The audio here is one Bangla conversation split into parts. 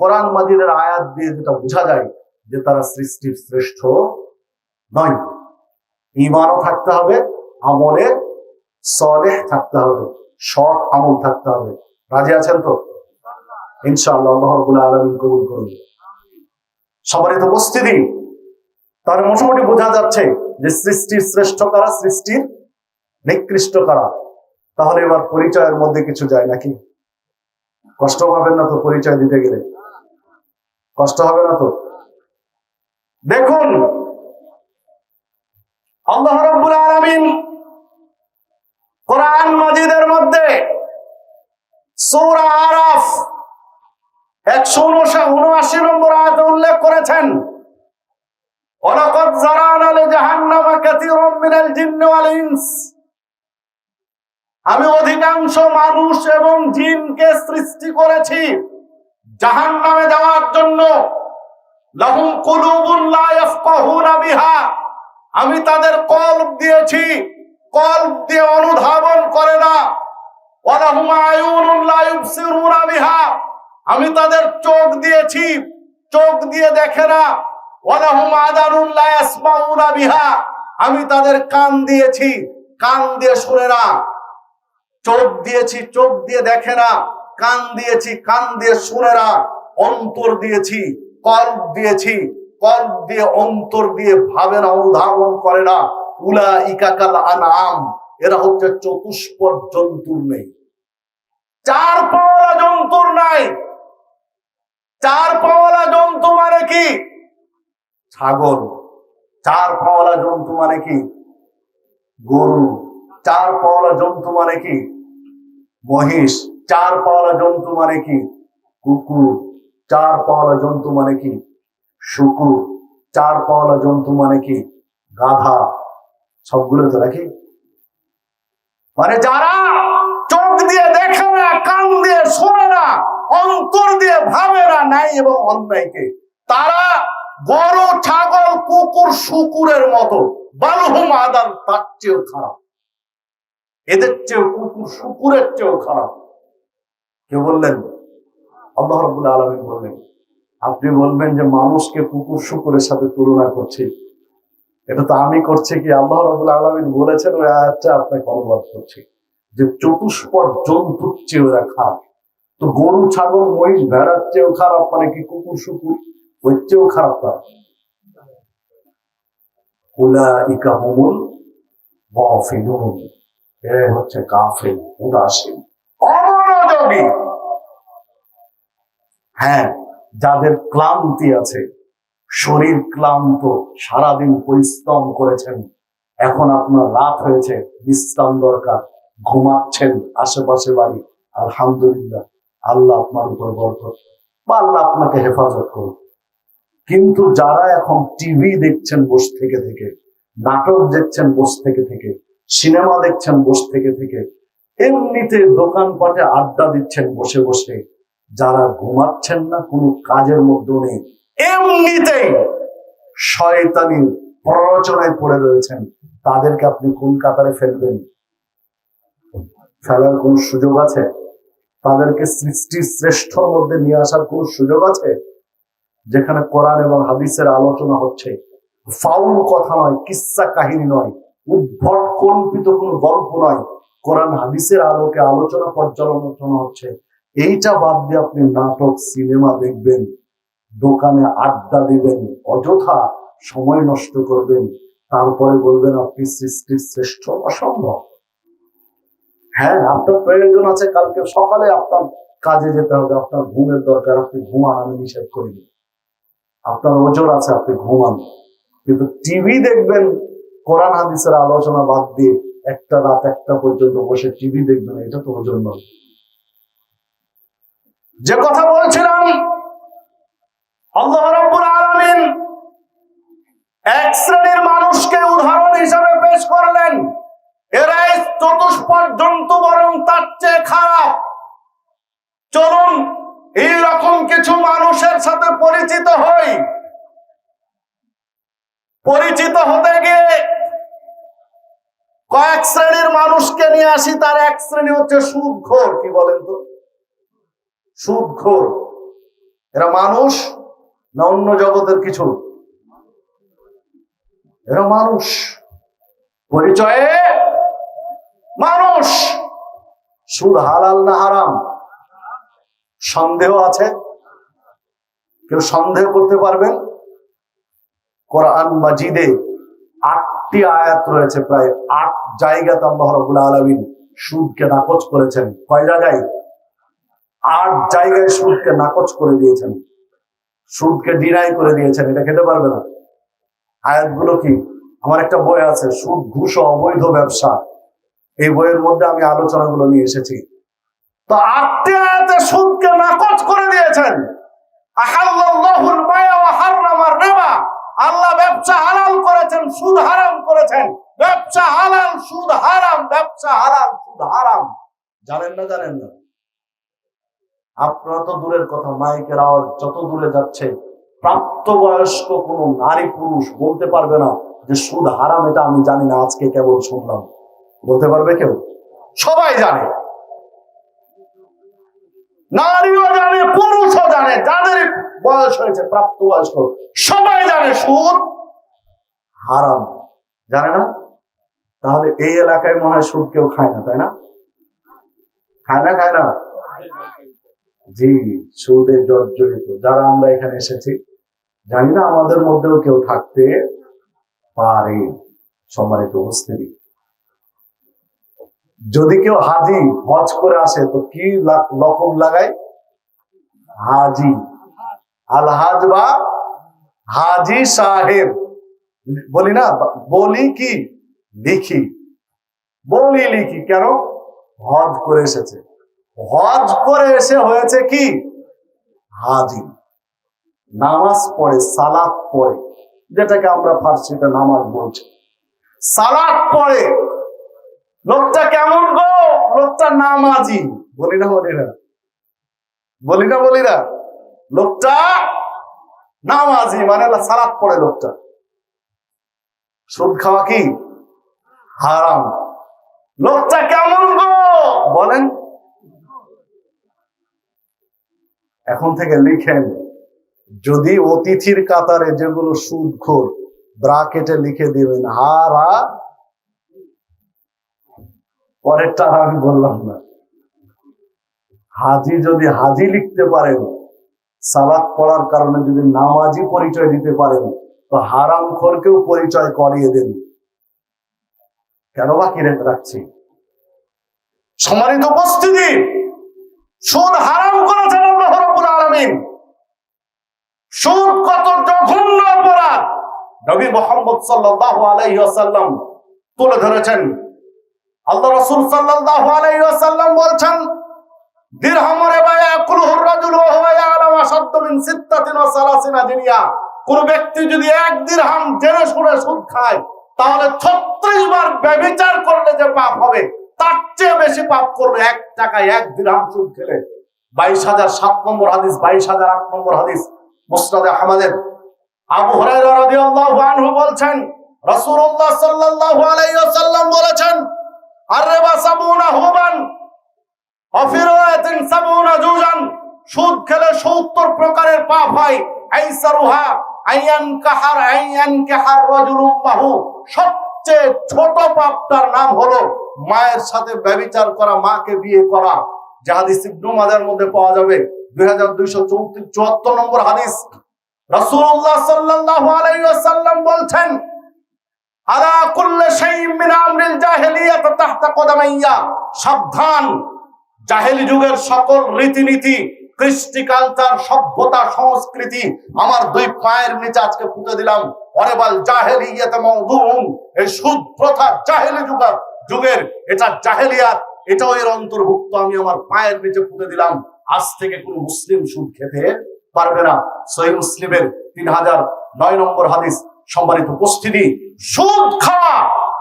কোরআন মাজিদের আয়াত দিয়ে যেটা বোঝা যায় যে তারা সৃষ্টির শ্রেষ্ঠ নয়। ইমানও থাকতে হবে, আমলে সলেহ থাকতে হবে, সৎ আমল থাকতে হবে। রাজি আছেন তো? ইনশাআল্লাহ আল্লাহ রাব্বুল আলামিন কবুল করুন। সম্মানিত উপস্থিতি তার মোটামুটি বোঝা যাচ্ছে যে সৃষ্টির শ্রেষ্ঠ কারা, সৃষ্টির নিকৃষ্ট কারা। তাহলে এবার পরিচয়ের মধ্যে কিছু যায় নাকি? কষ্ট পাবেন না তো পরিচয় দিতে গেলে? কষ্ট হবে না তো? দেখুন, আল্লাহ রাব্বুল আলামিন কোরআন মজিদের মধ্যে সূরা আরাফ একশো উনআশি নম্বর আয়াতে উল্লেখ করেছেন, ওয়ালাকাদ জারানা লিজাহান্নামা কাসীরাম মিনাল জিন্নি আমি অধিকাংশ মানুষ এবং জিনকে সৃষ্টি করেছি। জাহান্নামে যাওয়ার জন্য লাহুম আমি তাদের কলব দিয়েছি, কলব দিয়ে অনুধাবন করে না। আমি তাদের চোখ দিয়েছি, চোখ দিয়ে দেখে না। আমি তাদের কান দিয়েছি, কান দিয়ে শুনে না। চোখ দিয়েছি, চোখ দিয়ে দেখে না। কান দিয়েছি, কান দিয়ে শুনে না অন্তর দিয়েছি, কল্প দিয়েছি। কল্প দিয়ে অন্তর দিয়ে ভাবে না অনুধাবন করে না। উলা ইকাকাল আনাম এরা হচ্ছে চতুষ্পদ জন্তুর নেই চার পাওয়ালা জন্তুর নাই। চার পাওয়ালা জন্তু মানে কি? ছাগল। চার পাওয়ালা জন্তু মানে কি? গরু। চার পাওয়ালা জন্তু মানে কি? মহিষ। চার পাওয়ালা জন্তু মানে কি? কুকুর। চার পাওয়ালা জন্তু মানে কি? শুকুর। চার পাওয়ালা জন্তু মানে কি? গাধা। সবগুলো তো নাকি? মানে যারা চোখ দিয়ে দেখে না, কান দিয়ে শোনে না, অন্তর দিয়ে ভাবে না, নাই এবং অন্যায়কে, তারা গরু, ছাগল, কুকুর, শুকুরের মতো। বালহুম আদান তার চেয়েও খারাপ। এদের চেয়েও কুকুর শুকুরের চেয়েও খারাপ। কেউ বললেন? আল্লাহ রবুল্লা আলমিন বললেন, আপনি বলবেন যে মানুষকে কুকুর শুকুরের সাথে তুলনা করছি। এটা তো আমি করছি কি? আল্লাহ রবুল্লা আলমিন বলেছেন, ওই আয়াতটা আপনাকে অনুবাদ করছি। যে চতুষ্পর জন্তুর চেয়ে ওরা খারাপ। তো গরু, ছাগল, মহিষ, ভেড়ার চেয়েও খারাপ মানে কি? কুকুর, শুকুর, ওর চেয়েও খারাপ তারা গাফিলুন। এ হচ্ছে কাফির উদাসীন। অমনোযোগী হ্যাঁ যাদের ক্লান্তি আছে, শরীর ক্লান্ত, সারাদিন পরিশ্রম করেছেন, এখন আপনার রাত হয়েছে, বিশ্রাম দরকার, ঘুমাচ্ছেন আশেপাশে বাড়ি, আলহামদুলিল্লাহ, আল্লাহ আপনার উপর বরকত, বা আল্লাহ আপনাকে হেফাজত করুন। কিন্তু যারা এখন টিভি দেখছেন বসে থেকে থেকে, নাটক দেখছেন বসে থেকে থেকে, সিনেমা দেখছেন বসে থেকে থেকে এমনিতে দোকানপাটে আড্ডা দিচ্ছেন, বসে বসে। যারা ঘুমাচ্ছেন না, কোনো কাজের মধ্যে নেই। এমনিতেই শয়তানি প্ররোচনায় পড়ে রয়েছেন। তাদেরকে আপনি কোন কাতারে ফেলবেন? ফেলার কোন সুযোগ আছে? তাদেরকে সৃষ্টির শ্রেষ্ঠর মধ্যে নিয়ে আসার কোন সুযোগ আছে? যেখানে কোরআন এবং হাদিসের আলোচনা হচ্ছে। ফাউল কথা নয়, কিসা কাহিনী নয়। উদ্ভট কল্পিত কোন গল্প নয়। কোরআন হাদিসের আলোকে আলোচনা পর্যালোচনা হচ্ছে। এইটা বাদ দিয়ে আপনি নাটক, সিনেমা দেখবেন, দোকানে আড্ডা দিবেন, অযথা সময় নষ্ট করবেন, তারপরে বলবেন আপনি সৃষ্টির শ্রেষ্ঠ অসম্ভব। হ্যাঁ আপনার প্রয়োজন আছে, কালকে সকালে আপনার কাজে যেতে হবে, আপনার ঘুমের দরকার, আপনি ঘুমান, আমি নিষেধ করিনি আপনার ওজন আছে, আপনি ঘুমান। কিন্তু টিভি দেখবেন, কোরআন, হাদিসের আলোচনা বাদ দিয়ে একটা রাত একটা পর্যন্ত বসে টিভি দেখবেন এটা তো ওজন নয় যে কথা বলছিলাম আলামিন এক শ্রেণির মানুষকে উদাহরণ হিসাবে পেশ করলেন। এরাই চতুষ্পদ জন্তু বরং তার চেয়ে খারাপ। চলুন, এইরকম কিছু মানুষের সাথে পরিচিত হই। পরিচিত হতে গিয়ে কয়েক শ্রেণির মানুষকে নিয়ে আসি, তার এক শ্রেণি হচ্ছে সুদখোর, কি বলেন তো? সুদখোর। এরা মানুষ না অন্য জগতের কিছু? এরা মানুষ। পরিচয়ে মানুষ। সুদ হালাল না হারাম? সন্দেহ আছে? কেউ সন্দেহ করতে পারবেন? কোরআন মাজিদে আটটি আয়াত রয়েছে, প্রায় আট জায়গাতে আল্লাহ রাব্বুল আলামিন সুদকে নাকচ করেছেন। কয় জায়গায়? আট জায়গায় সুদকে নাকচ করে দিয়েছেন। সুদকে ডিনাই করে দিয়েছেন, এটা খেতে পারবে না। আয়াতগুলো কি? আমার একটা বই আছে, সুদ ঘুষ অবৈধ ব্যবসা। এই বইয়ের মধ্যে আমি আলোচনাগুলো নিয়ে এসেছি। তো আটটি আয়াতে সুদকে নাকচ করে দিয়েছেন। আহাল্লাহুল বায়া আল্লাহ ব্যবসা হালাল করেছেন, সুদ হারাম করেছেন। ব্যবসা হালাল, সুদ হারাম, ব্যবসা হালাল, সুদ হারাম। জানেন না জানেন না? আপনারা তো দূরের কথা, মাইকের আওয়াজ যত দূরে যাচ্ছে, প্রাপ্তবয়স্ক কোন নারী পুরুষ বলতে পারবে না যে সুদ হারাম, এটা আমি জানি না, আজকে কেবল শুনলাম। বলতে পারবে কেউ? সবাই জানে। নারীও জানে পুরুষও জানে, যাদের বয়স হয়েছে প্রাপ্তবয়স্ক, সবাই জানে সুদ হারাম। জানে না? তাহলে এই এলাকায় মনে হয় সুদ কেউ খায় না, তাই না? খায় না খায় না? জি সুদে জর্জরিত যারা আমরা এখানে এসেছি, জানি না আমাদের মধ্যেও কেউ থাকতে পারে। সম্মানিত উপস্থিতি। যদি কেউ হাজি, হজ করে আসে, তো কি লা- লকব লাগায়? হাজি। আলহাজ বা হাজি সাহেব। বলি না, বলি কি? লিখি। বলি লিখি, কেন? হজ করে এসেছে। হজ করে এসে হয়েছে কি? হাজি। নামাজ পড়ে, সালাত পড়ে, যেটাকে আমরা ফার্সিতে নামাজ বলছি। সালাত পড়ে লোকটা কেমন গো? লোকটা নামাজি বলি না বলি না। বলি না বলি না। লোকটা নামাজি মানে সালাত পড়ে লোকটা। সুদ খাওয়া কি? হারাম। লোকটা কেমন গো? বলেন। এখন থেকে লিখেন, যদি অতিথির কাতারে যেগুলো সুদ সুদখোর, ব্রাকেটে লিখে দিবেন, হারা পরেরটা আমি বললাম না। হাজি যদি হাজি লিখতে পারেন, সালাত পড়ার কারণে যদি নামাজি পরিচয় দিতে পারেন, তো হারাম খোরকেও পরিচয় করিয়ে দেন। কেন বা কিনে রাখছি? সম্মানিত উপস্থিতি, সুদ হারাম করেছেন আল্লাহ রাব্বুল আলামিন। সুদ কত জঘন্য অপরাধ। নবী মোহাম্মদ সাল্লাল্লাহু আলাইহি তুলে ধরেছেন। আল্লাহ রাসূল সাল্লাল্লাহু আলাইহি ওয়াসাল্লাম বলছেন, দিরহাম রিবা ইয়াকুলুহু আর-রাজুল ওয়া হুয়া ইয়ালাম আশাদ্দ মিন সিত্তাতিন ওয়া সালাসিনা দিনিয়া। কোন ব্যক্তি যদি এক দিরহাম জেনে শুনে সুদ খায়, তাহলে 36 বার ব্যভিচার করলে যে পাপ হবে, তার চেয়ে বেশি পাপ করবে এক টাকায় এক দিরহাম সুদ খেলে। বাইশ হাজার সাত নম্বর হাদিস, বাইশ হাজার আট নম্বর হাদিস, মুসনাদে আহমদের। আবু হুরায়রা রাদিয়াল্লাহু আনহু বলছেন, রাসূলুল্লাহ সাল্লাল্লাহু আলাইহি ওয়াসাল্লাম বলেছেন সুদ খেলে 70 প্রকারের পাপ হয়। সবচেয়ে ছোট পাপটার নাম হলো মায়ের সাথে ব্যভিচার করা, মাকে বিয়ে করা। যে হাদিস ইবনু মাজার মধ্যে পাওয়া যাবে দুই হাজার দুইশো চুয়াত্তর নম্বর আলাইহি ওয়াসাল্লাম বলছেন সাবধান। জাহেলি যুগের সকল রীতিনীতি কৃষ্টি কালচার সভ্যতা, সংস্কৃতি, আমার দুই পায়ের নিচে আজকে পুঁতে দিলাম। অরেবাল এই সুদ প্রথা জাহেলি যুগের যুগের, এটা জাহেলিয়াত, এটাও এর অন্তর্ভুক্ত। আমি আমার পায়ের নিচে পুঁতে দিলাম। আজ থেকে কোন মুসলিম সুদ খেতে পারবে না। সহি মুসলিমের তিন হাজার নয় নম্বর হাদিস। সম্মানিত উপস্থিতি, সুদ খাওয়া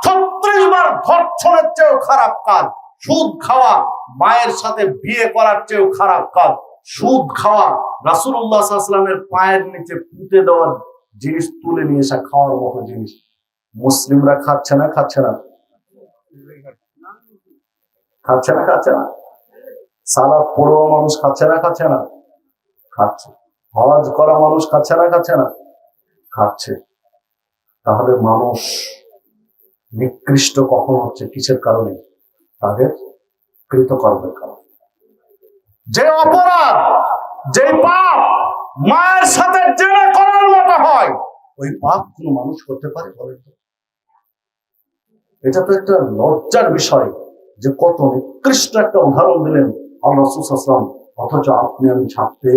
ছত্রিশ বার ধর্ষণের চেয়েও খারাপ কাজ। সুদ খাওয়া মায়ের সাথে বিয়ে করার চেয়েও খারাপ কাজ। সুদ খাওয়া রাসুল্লাহ সাল্লামের পায়ের নিচে পুঁতে দেওয়ার জিনিস, তুলে নিয়ে এসে খাওয়ার মতো জিনিস। মুসলিমরা খাচ্ছে না খাচ্ছে না? খাচ্ছে না খাচ্ছে না? সালাদ পড়ুয়া মানুষ খাচ্ছে না খাচ্ছে না? খাচ্ছে। হজ করা মানুষ খাচ্ছে না খাচ্ছে না? খাচ্ছে। তাহলে মানুষ নিকৃষ্ট কখন হচ্ছে? কিসের কারণে? তাদের কৃতকর্মের কারণে। যে অপরাধ যে পাপ মায়ের সাথে জেনে করার মতো হয়, ওই পাপ কোনো মানুষ করতে পারে বলেন এটা তো একটা লজ্জার বিষয় যে কত নিকৃষ্ট একটা উদাহরণ দিলেন আল্লাহ আসলাম অথচ আপনি আমি ছাড়তে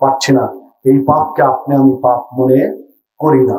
পারছি না। এই পাপকে আপনি আমি পাপ মনে করি না।